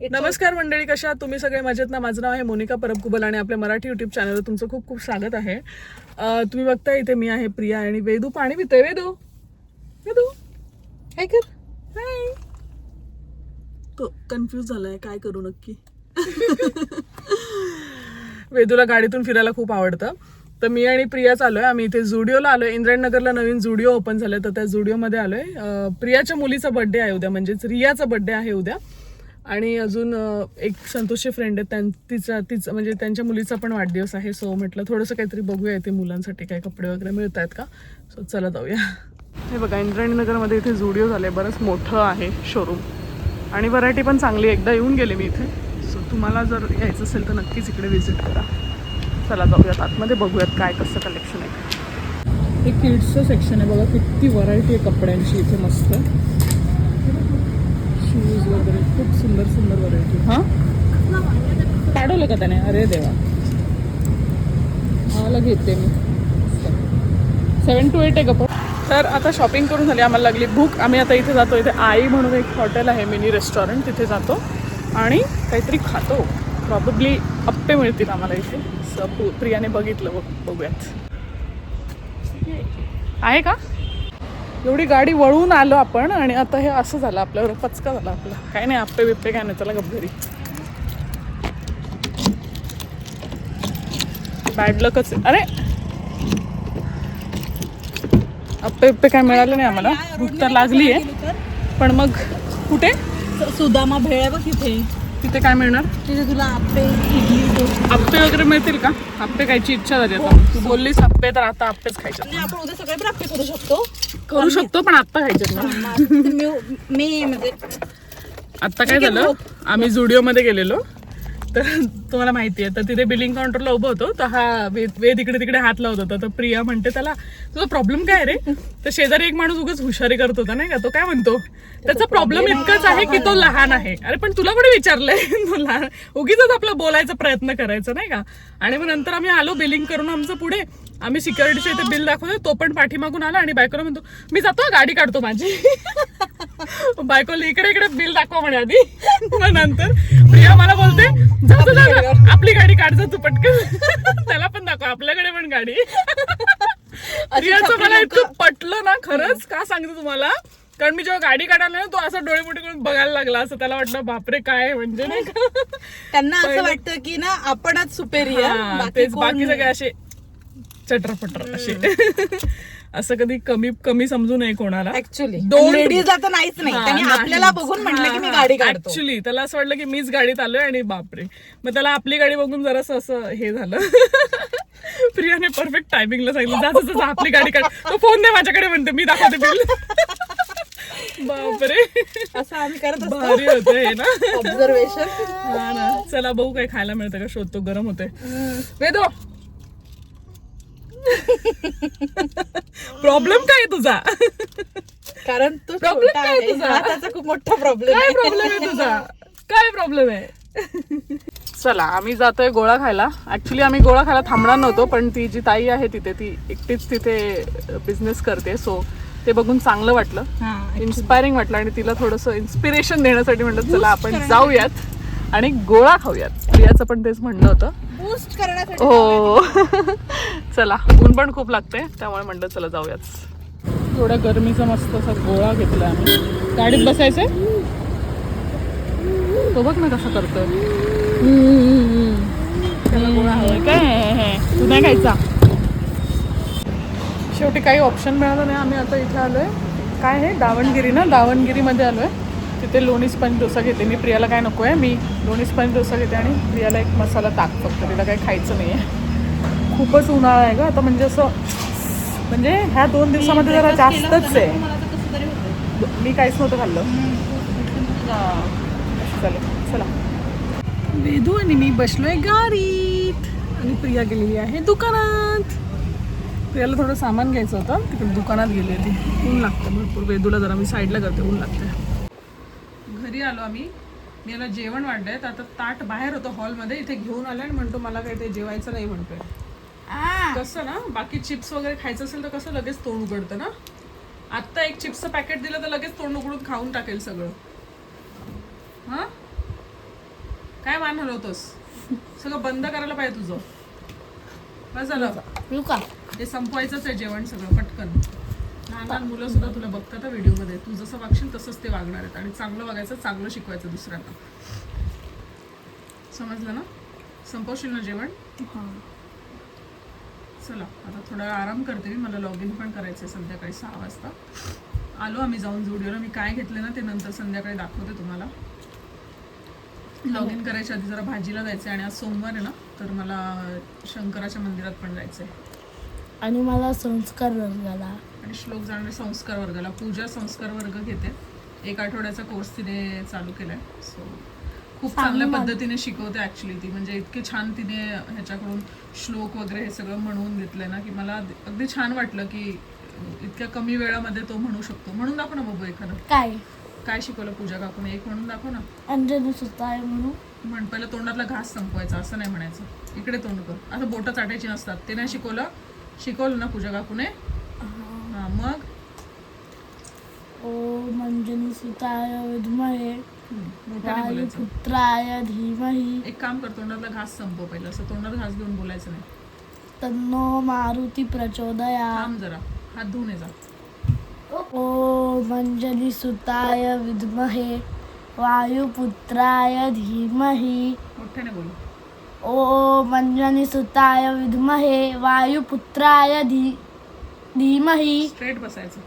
नमस्कार मंडळी कशा तुम्ही सगळे मजेत ना? माझं नाव आहे मोनिका परब कुबल आणि आपल्या मराठी युट्यूब चॅनलवर तुमचं खूप खूप स्वागत आहे. तुम्ही बघताय इथे मी आहे प्रिया आणि वेदू पाणी पितोय. वेदू? वेदू? काय कर हाय तो कन्फ्यूज झालाय काय करू नक्की? वेदूला गाडीतून फिरायला खूप आवडतं. तर मी आणि प्रिया चाललोय. आम्ही इथे जुडिओला आलोय. इंद्रायणनगरला नवीन जुडिओ ओपन झालंय. तर त्या जुडिओमध्ये आलोय. प्रियाच्या मुलीचा बर्थडे आहे उद्या. म्हणजेच रियाचा बर्थडे आहे उद्या. आणि अजून एक संतोषचे फ्रेंड आहेत त्यां तिचा तिचा म्हणजे त्यांच्या मुलीचा पण वाढदिवस आहे सो म्हटलं थोडंसं काहीतरी बघूया इथे मुलांसाठी काय कपडे वगैरे मिळत आहेत का? सो चला जाऊया. हे बघा इंद्रायणीनगरमध्ये इथे जुडिओ झालंय बरंच मोठं आहे शोरूम आणि व्हरायटी पण चांगली आहे. एकदा येऊन गेले मी इथे. सो तुम्हाला जर यायचं असेल तर नक्कीच इकडे व्हिजिट करा. चला जाऊयात आतमध्ये बघूयात काय कसं कलेक्शन आहे. हे किड्सचं सेक्शन आहे बघा किती व्हरायटी आहे कपड्यांची इथे मस्त. वगैरे. खूप सुंदर सुंदर व्हरायटी हां? काढवलं का त्याने? अरे देवा. मला घेते मी. सेवन टू एट आहे कपड तर आता शॉपिंग करून झाली आम्हाला लागली भूक. आम्ही आता इथे जातो. इथे आई म्हणून एक हॉटेल आहे मिनी रेस्टॉरंट तिथे जातो. आणि काहीतरी खातो. प्रॉबेबली अप्पे मिळतील आम्हाला इथे. स प्रियाने बघितलं बघ बघूयात. आहे का? एवढी गाडी वळून आलो आपण आणि आता हे असं झालं आपल्यावर पचका झाला आपला. काय नाही आप्पे बिप्पे काय नाही चला गप घरी बॅड लकच अरे! अप्पे बिप्पे काय मिळालं नाही आम्हाला. भूक तर लागली आहे पण मग कुठे? सुदामा भेळ आहे बघ तिथे तिथे काय मिळणार? तिथे तुला आप्पे आप्पे वगैरे मिळतील का? आप्पे खायची इच्छा झाली आता. तू बोललीस आप्पे तर आता आप्पेच खायचे. आपण उद्या सगळे पण आप्पे करू शकतो. करू शकतो पण आत्ता खायचे मी- मी म्हणजे आता काय झालं? आम्ही जुडिओमध्ये गेलेलो. तर तुम्हाला माहिती आहे तर तिथे बिलिंग काउंटरला उभं होतो तर हा वेद वेद इकडे तिकडे हात लावत होता. तर प्रिया म्हणते त्याला तुझा प्रॉब्लेम काय रे? तर शेजारी एक माणूस उगाच हुशारी करत होता नाही का? तो काय म्हणतो त्याचा प्रॉब्लेम इतकाच आहे की तो लहान आहे. अरे पण तुला कोणी विचारलंय? तो लहान उगीच आपला बोलायचा प्रयत्न करायचा नाही का? आणि मग नंतर आम्ही आलो बिलिंग करून आमचं पुढे. आम्ही सिक्युरिटीच्या इथे बिल दाखवतो तो पण पाठीमागून आला आणि बायकोला म्हणतो मी जातो गाडी काढतो माझी. बायकोला इकडे इकडे बिल दाखवा म्हणे आधी. मग नंतर प्रिया मला आपली गाडी काढ जा तू पटकन. त्याला पण दाखव आपल्याकडे पण गाडी. मला इतकं पटलं ना खरंच. का सांगते तुम्हाला? कारण मी जेव्हा गाडी काढायला ना तो असा डोळे मोठे करून बघायला लागला. असं त्याला वाटलं बापरे काय म्हणजे नाही का? त्यांना असं वाटतं की ना आपणच सुपेरियर तेच बाकी सगळे असे चटरपटर असे. असं कधी कमी कमी समजू नये कोणाला. ऍक्च्युली दोन- नाहीच नाही. त्यांनी आपल्याला बघून म्हटलं की मी गाडी काढतो. ऍक्च्युली त्याला असं वाटलं की मीच गाडीत आलोय आणि बापरे. मग त्याला आपली गाडी बघून जरासं असं हे झालं. प्रियाने परफेक्ट टायमिंगला सांगितलं जा आपली गाडी काढ. तो फोन दे माझ्याकडे म्हणते मी दाखवते बिल. बापरे. असं आम्ही करत भारी होते हे ना. ऑब्झर्वेशन हा ना. चला बघू काय खायला मिळतं का. शोधतो गरम होते वेदो. प्रॉब्लेम काय आहे तुझा? कारण तो छोटा काय आहे तुझा? हा त्याचा खूप मोठा प्रॉब्लेम काय प्रॉब्लेम आहे तुझा? काय प्रॉब्लेम आहे? चला आम्ही जातोय गोळा खायला. ऍक्च्युली आम्ही गोळा खायला थांबणार नव्हतो पण ती जी ताई आहे तिथे ती एकटीच तिथे बिझनेस करते. सो ते बघून चांगलं वाटलं. हा इन्स्पायरिंग वाटलं आणि तिला थोडंसं इन्स्पिरेशन देण्यासाठी म्हटलं चला आपण जाऊयात आणि गोळा खाऊयात. प्रियाचं पण तेच म्हणणं होतं. बूस्ट करण्यासाठी हो. चला ऊन पण खूप लागते त्यामुळे म्हणलं चला जाऊयाच थोड्या गरमीचा मस्त असा गोळा घेतला आम्ही. गाडीत बसायचंय? तो बघ ना कसं करतोय. त्याला गोळा हवाय काय? तू नाही खायचा. शेवटी काही ऑप्शन मिळालं नाही. आम्ही आता इथे आलोय. काय आहे दावणगिरी ना? दावणगिरीमध्ये आलोय. तिथे लोणी स्पंज डोसा घेते. मी प्रियाला काय नको आहे मी लोणी स्पंज डोसा घेते आणि प्रियाला एक मसाला ताक फक्त. तिला काही खायचं नाही आहे खूपच उन्हाळा आहे का आता म्हणजे असं म्हणजे ह्या दोन दिवसामध्ये जरा जास्तच आहे. मी काहीच नव्हतं खाल्लं. चालेल चला वेदू आणि मी बसलोय गाडीत. आणि प्रिया गेलेली आहे दुकानात. प्रियाला थोडं सामान घ्यायचं होतं. तिकडे दुकानात गेली होती. ऊन लागतं भरपूर. वेदूला जरा मी साईडला करते ऊन लागते घरी आलो आम्ही. मी याला जेवण वाढलंय. तर आता ताट बाहेर होतं हॉलमध्ये. इथे घेऊन आलं आणि म्हणतो मला काही ते जेवायचं नाही म्हणतोय. कसं ना बाकी चिप्स वगैरे खायचं असेल तर कसं लगेच तोंड उघडतं ना? आत्ता एक चिप्सचं पॅकेट दिलं तर लगेच तोंड उघडून खाऊन टाकेल सगळं. हां? काय मान हलवतोस? सगळं बंद करायला पाहिजे तुझं. बस झालं. हे संपवायचंच आहे जेवण सगळं पटकन. लहान लहान मुलं सुद्धा तुला बघतात व्हिडिओ व्हिडिओमध्ये. तू जसं वागशील तसंच ते वागणार आहेत. आणि चांगलं वागायचं चांगलं शिकवायचं दुसऱ्यांना. समजलं ना? संपवशील ना जेवण? चला आता थोडा आराम करते मी. मला लॉग इन पण करायचं आहे संध्याकाळी सहा वाजता. आलो आम्ही जाऊन जुडिओला मी काय घेतले ना ते नंतर संध्याकाळी दाखवते तुम्हाला. लॉग इन करायच्या आधी जरा भाजीला जायचं आणि आज सोमवार आहे ना तर मला शंकराच्या मंदिरात पण जायचं आहे आणि मला संस्कार वर्गाला. आणि श्लोक जाणारे संस्कार वर्गाला. पूजा संस्कार वर्ग घेते. एक आठवड्याचा कोर्स तिने चालू केलाय. सो खूप चांगल्या पद्धतीने शिकवते ऍक्च्युली ती. म्हणजे इतके छान तिने ह्याच्याकडून श्लोक वगैरे हे सगळं म्हणून घेतलंय ना की मला अगदी छान वाटलं की इतक्या कमी वेळामध्ये तो म्हणू शकतो. म्हणून दाखव ना बाबू एखादं. काय? काय शिकवलं पूजा काकूने? एक म्हणून दाखव ना. अंजनी सुद्धा आहे म्हणून. म्हण पहिलं तोंडातला घास संपवायचा असं नाही म्हणायचं. इकडे तोंड कर. आता बोटं चाटायची नसतात. ते नाही शिकवलं. शिकवलं ना पूजा काकूने? हा. मग? ओम अंजनी सुताय मोठ्याने बोलायचं. वायुपुत्राय धीमहि एक काम कर तोंडातला घास संपव पहिलं. असं तोंडात घास घेऊन बोलायचं नाही. तन्नो मारुती प्रचोदया. थांब जरा. हात धुवून ये जा. ओम सुताय विद्महे. वायुपुत्राय धीमहि. मोठ्याने बोल. ओम अंजनी सुताय विद्महे. वायुपुत्राय धी धीमहि. स्ट्रेट बसायचं.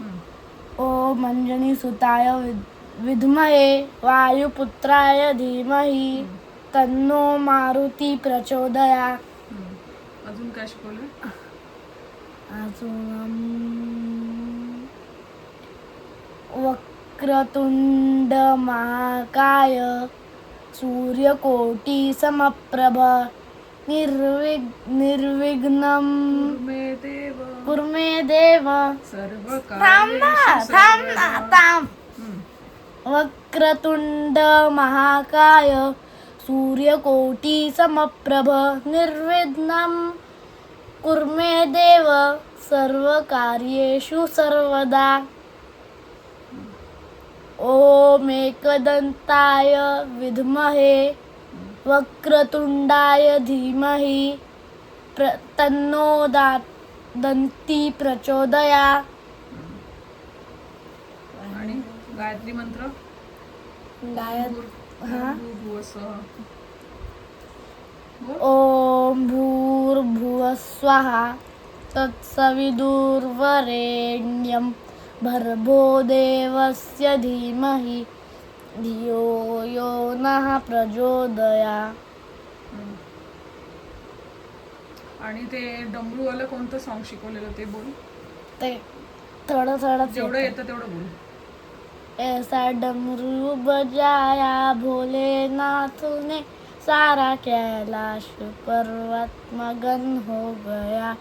हम्म. ओम अंजनी सुताय विद- विद्महे वायुपुत्राय धीमहि तन्नो मारुती प्रचोदया. अजून काय शिकवलं? अजून वक्रतुंड महाकाय सूर्यकोटी समप्रभ निर्विघ निर्विघ्नं मे देव। कुर्मे देव। सर्व थांब ना थांब ना थांब। वक्रतुंड महाकाय सूर्यकोटी समप्रभ निर्विघ्नं कुर्मे देव सर्वकार्येषु सर्वदा। ॐ एकदन्ताय विद्महे वक्रतुण्डाय धीमहि प्र तन्नो दा दन्ती प्रचोदया आणि गायत्री मंत्र. ॐ भूर्भुवः स्वः तत्सविदुर्वरेण्यं भर्गो देवस्य धीमहि। धियो यो नः प्रचोदया। आणि ते डमरूवालं कोणतं सॉन्ग शिकवलेलं ते बोल. ते थोडं थोडं जेवढं येतं तेवढं बोल. ऐसा डमरू बजाया भोलेनाथ ने सारा कैलाश पर्वत मगन हो गया।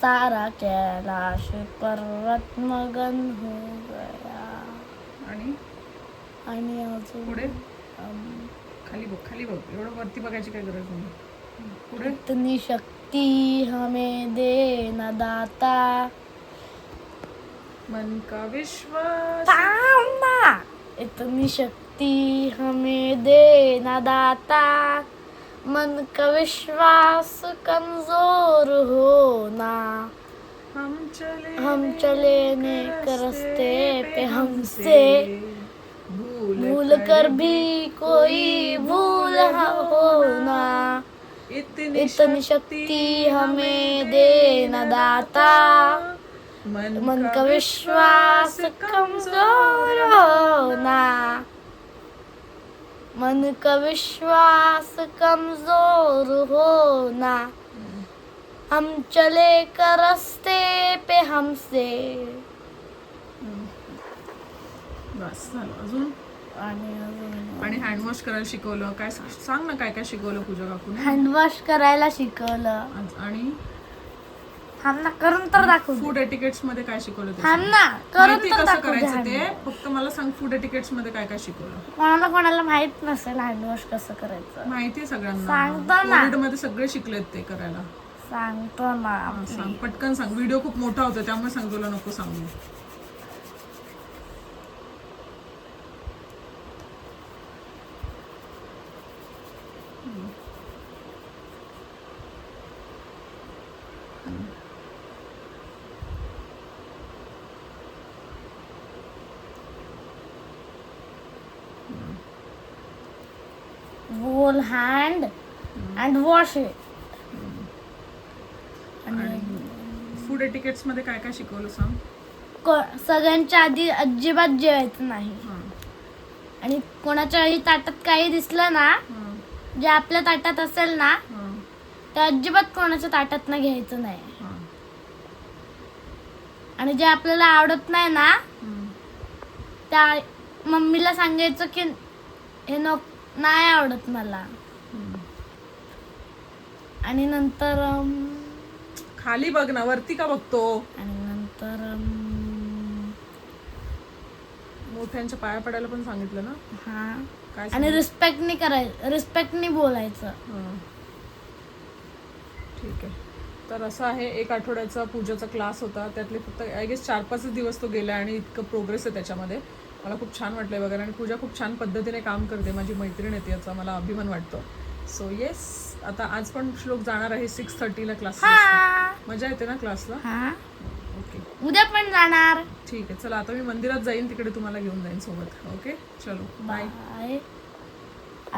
सारा कैलाश पर्वत मगन हो गया। आणि? आणि अजून? पुढे? खाली बघ खाली बघ. एवढं वरती बघायची काय गरज नाही. पुढे? इतनी शक्ति हमें देना दाता। मन का विश्वास। ताना इतनी शक्ति हमें देना दाता। मन का विश्वास कमज़ोर होना। हम चले हम चले नेक रास्ते पे हमसे भूल कर भी कोई भूल होना। इतनी शक्ति हमें देना दाता। मन का विश्वास कमजोर होना। मन का विश्वास कमजोर होना। हम चले कर रास्ते पे हमसे। बस झालं. अजून? आणि आणि हँडवॉश करायला शिकवलं. काय सांग ना काय काय शिकवलं पूजा काकून? हँडवॉश करायला शिकवलं. आणि? थांब ना करून तर दाखवू. फूड एटिकेट्समध्ये काय शिकवलं ते? थांब ना करून माहिती तर कसं दाखवू करायचं ते? फक्त मला सांग फूड एटिकेट्समध्ये काय काय शिकवलं. कोणाला कोणाला माहीत नसेल हँडवॉश कसं करायचं. माहितीये सगळ्यांना. सांगतो ना. कोविडमध्ये सगळे शिकलेत ते करायला. सांगतो ना हा, सांग. पटकन सांग. व्हिडिओ खूप मोठा होता त्यामुळे सांग तुला नको सांगू. Roll hand and wash it. Food एटिकेट्समध्ये काय काय शिकवलं सांग? को- सगळ्यांच्या आधी अजिबात जेवायचं नाही. हां. आणि कोणाच्याही ताटात काही दिसलं ना हां. जे आपल्या ताटात असेल ना हां. ते अजिबात कोणाच्या ताटात ना घ्यायचं नाही. हां. आणि जे आपल्याला आवडत नाही ना. त्या मम्मीला सांगायचं की हे नको नाही आवडत मला. आणि नंतर अम, खाली बघ ना वरती का बघतो? आणि नंतर अम, मोठ्यांच्या पाया पडायला पण सांगितलं ना? हा. काय आणि रिस्पेक्टनी करायचं रिस्पेक्टनी बोलायचं. हां. ठीक आहे. तर असं आहे एक आठवड्याचा पूजाचा क्लास होता. त्यातले फक्त आय गेस चार पाच दिवस तो गेला आणि इतकं प्रोग्रेस आहे त्याच्यामध्ये. मला खूप छान वाटलंय वगैरे आणि पूजा खूप छान पद्धतीने काम करते माझी मैत्रीण येते याचा मला अभिमान वाटतो. सो येस आता आज पण श्लोक जाणार आहे सिक्स थर्टीला क्लास मजा येते ना क्लासला ओके उद्या पण जाणार. ठीक आहे चला आता मी मंदिरात जाईन तिकडे तुम्हाला घेऊन जाईन सोबत. ओके चलो बाय बाय